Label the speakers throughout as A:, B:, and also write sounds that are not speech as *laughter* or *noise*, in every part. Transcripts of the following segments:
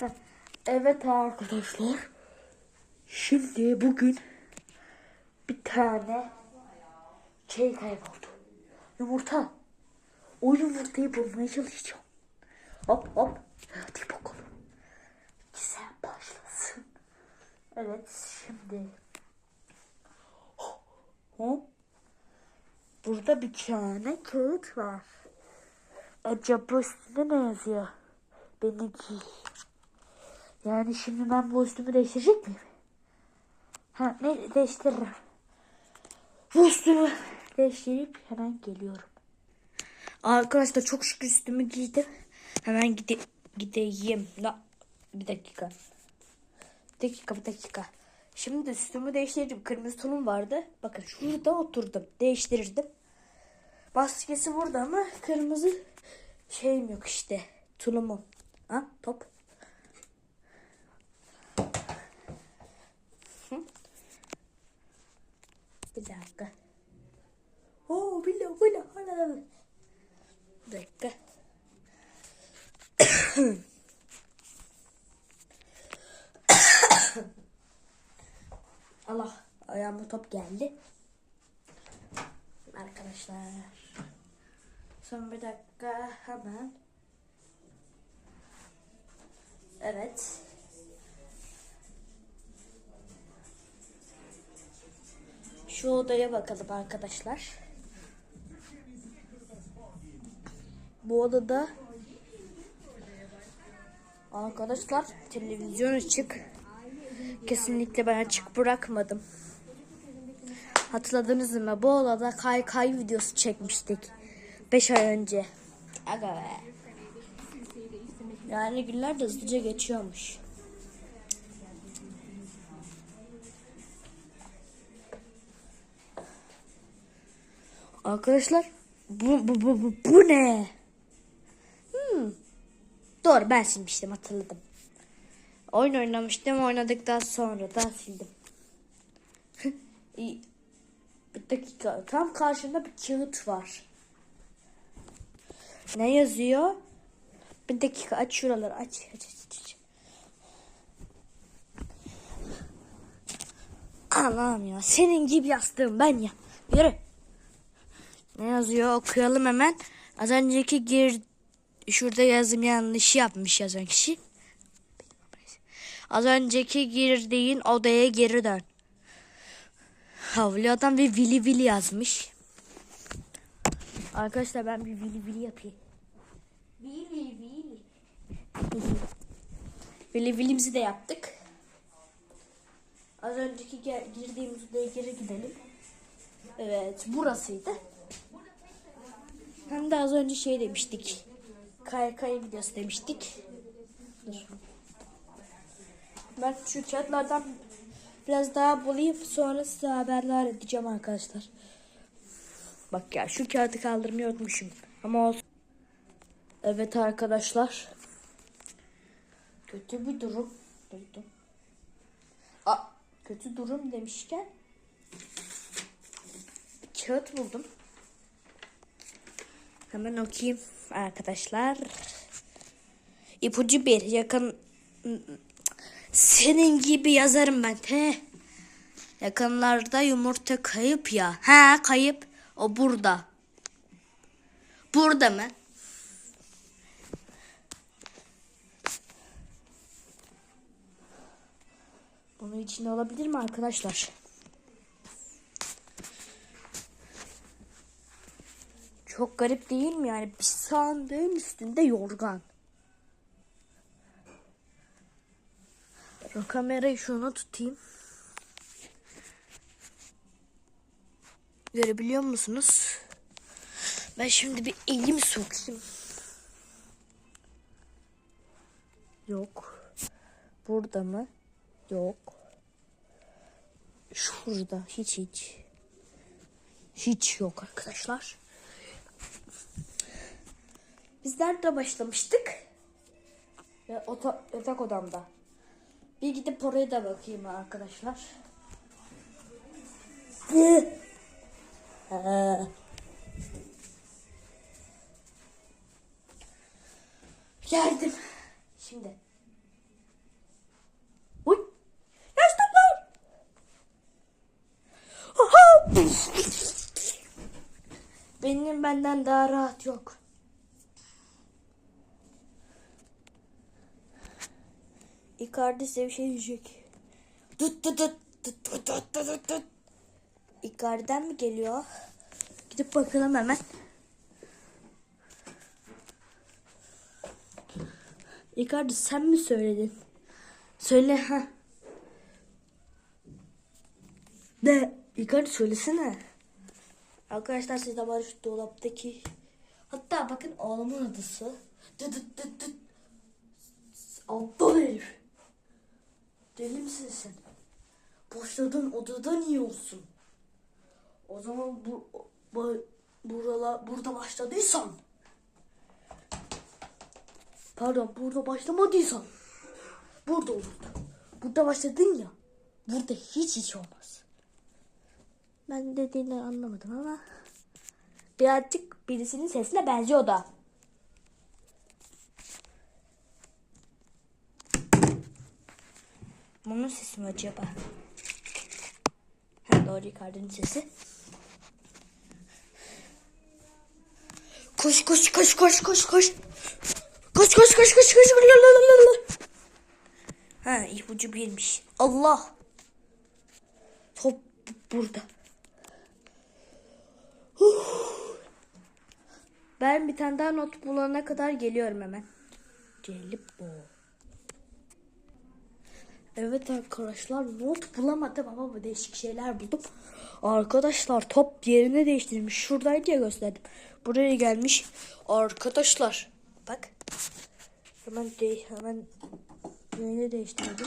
A: Heh, Evet arkadaşlar. Şimdi bugün bir tane şey kayboldu. Yumurta. O yumurtayı bulmaya çalışacağım. Hop hop. Hadi bakalım. Güzel başlasın. Evet şimdi. Hop. Burada bir tane kağıt var. Acaba üstünde ne yazıyor? Beni giy. Yani şimdi ben bu üstümü değiştirecek miyim? Ha ne değiştiririm. Bu üstümü değiştirip hemen geliyorum. Arkadaşlar çok şükür üstümü giydim. Hemen gide gideyim. La, bir dakika. Bir dakika bir dakika. Şimdi üstümü değiştirdim. Kırmızı tonum vardı. Bakın şurada oturdum. Değiştirirdim. Maskesi burada ama kırmızı şeyim yok işte. Tulumum. Ha top. Bir dakika. Oo dakika bir dakika. Bir *coughs* dakika. Allah ayağıma top geldi. Arkadaşlar. Son bir dakika hemen. Evet. Şu odaya bakalım arkadaşlar. Bu odada arkadaşlar televizyon açık. Kesinlikle ben açık bırakmadım. Hatırladınız mı? Bu odada kay kay videosu çekmiştik. 5 ay önce. Aga be. Yani günler de hızlıca geçiyormuş. Arkadaşlar bu bu bu bu, bu ne? Hmm. Doğru ben silmiştim hatırladım. Oyun oynamıştım oynadıktan sonra da sildim. *laughs* Bir dakika tam karşımda bir kağıt var. Ne yazıyor? Bir dakika aç şuraları aç aç aç. aç. Ya senin gibi yastığım ben ya. Yürü. Ne yazıyor okuyalım hemen. Az önceki gir şurada yazım yanlışı yapmış yazan kişi. Az önceki girdiğin odaya geri dön. Havlu ve vili vili yazmış. Arkadaşlar ben bir vili vili yapayım. Vili vili. vili vilimizi de yaptık. Az önceki girdiğimiz odaya geri gidelim. Evet burasıydı. Hem de az önce şey demiştik. Kay videosu demiştik. Ben şu kağıtlardan biraz daha bulayım sonra size haberler edeceğim arkadaşlar. Bak ya şu kağıdı kaldırmayı unutmuşum. Ama olsun. Evet arkadaşlar. Kötü bir durum. Duydum. Aa, kötü durum demişken kağıt buldum. Hemen okuyayım arkadaşlar. İpucu bir yakın senin gibi yazarım ben te. Yakınlarda yumurta kayıp ya. Ha kayıp. O burada. Burada mı? Bunun içinde olabilir mi arkadaşlar? Çok garip değil mi yani? Bir sandığın üstünde yorgan. Şu kamerayı şunu tutayım. Görebiliyor musunuz? Ben şimdi bir elimi sokayım. Yok. Burada mı? Yok. Şurada hiç hiç. Hiç yok arkadaşlar nerede başlamıştık? Ya, ota, yatak odamda. Bir gidip oraya da bakayım arkadaşlar. *laughs* Geldim. Şimdi. Uy. Yaş toplar. Aha.
B: Benim benden daha rahat yok. Icardi size bir şey diyecek. Tut tut tut tut tut tut tut tut. Icardi'den mi geliyor? Gidip bakalım hemen. Icardi sen mi söyledin? Söyle ha. De Icardi söylesene. Arkadaşlar siz de size barış dolaptaki hatta bakın oğlumun adısı. Dıt dıt dıt dıt. Aptal herif. Deli misin sen? Başladın odada niye olsun? O zaman bu, bu buralar burada başladıysan Pardon burada başlamadıysan burada olurdu. Burada başladın ya. Burada hiç hiç olmaz. Ben dediğini anlamadım ama birazcık birisinin sesine benziyor da. Bunun sesi mi acaba? Ha, doğru Icardi'nin sesi. Koş koş koş koş koş koş. Koş koş koş koş koş. Lalalala. Ha ipucu birmiş. Allah. Top burada. Ben bir tane daha not bulana kadar geliyorum hemen. Gelip bu. Evet arkadaşlar not bulamadım ama değişik şeyler buldum. Arkadaşlar top yerini değiştirmiş. Şuradaydı diye gösterdim. Buraya gelmiş. Arkadaşlar bak. Hemen de hemen yerini değiştirdim.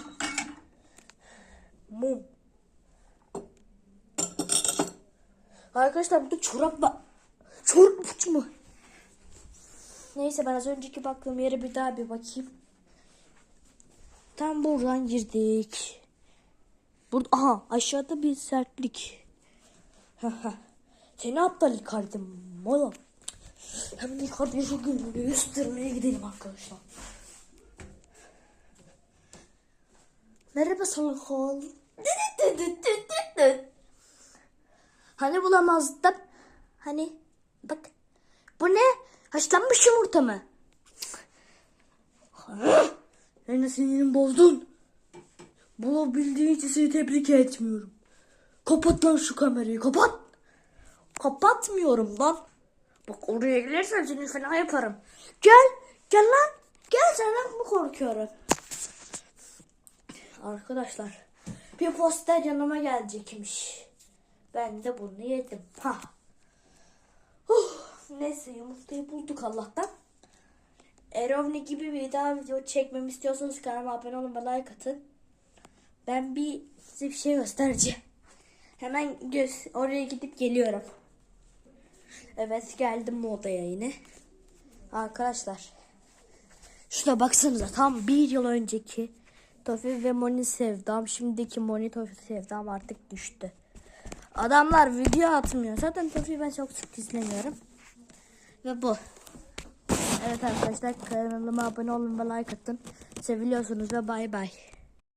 B: Mum. Arkadaşlar burada çorap var. Çorap mı? Neyse ben az önceki baktığım yere bir daha bir bakayım. Tam buradan girdik. Burada aha aşağıda bir sertlik. Seni aptal yıkardım oğlum. Hemen yukarıya şu göstermeye gidelim arkadaşlar. Merhaba salak oğul. Hani bulamazdım? Hani bak. Bu ne? Haşlanmış yumurta mı? Yine sinirini bozdun. Bulabildiğin için seni tebrik etmiyorum. Kapat lan şu kamerayı kapat. Kapatmıyorum lan. Bak oraya gelirsen seni fena yaparım. Gel. Gel lan. Gel senden mi korkuyorum? Arkadaşlar. Bir poster yanıma gelecekmiş. Ben de bunu yedim. Ha. Huh, neyse yumurtayı bulduk Allah'tan. Erovni gibi bir daha video çekmemi istiyorsanız kanalıma abone olun ve like atın. Ben bir size bir şey göstereceğim. Hemen göz oraya gidip geliyorum. Evet geldim bu odaya yine. Arkadaşlar. Şuna baksanıza tam bir yıl önceki Tofi ve Moni sevdam. Şimdiki Moni Tofi sevdam artık düştü. Adamlar video atmıyor. Zaten Tofi'yi ben çok sık izlemiyorum. Ve bu. Evet arkadaşlar kanalıma abone olun ve like atın. Seviliyorsunuz ve bay bay.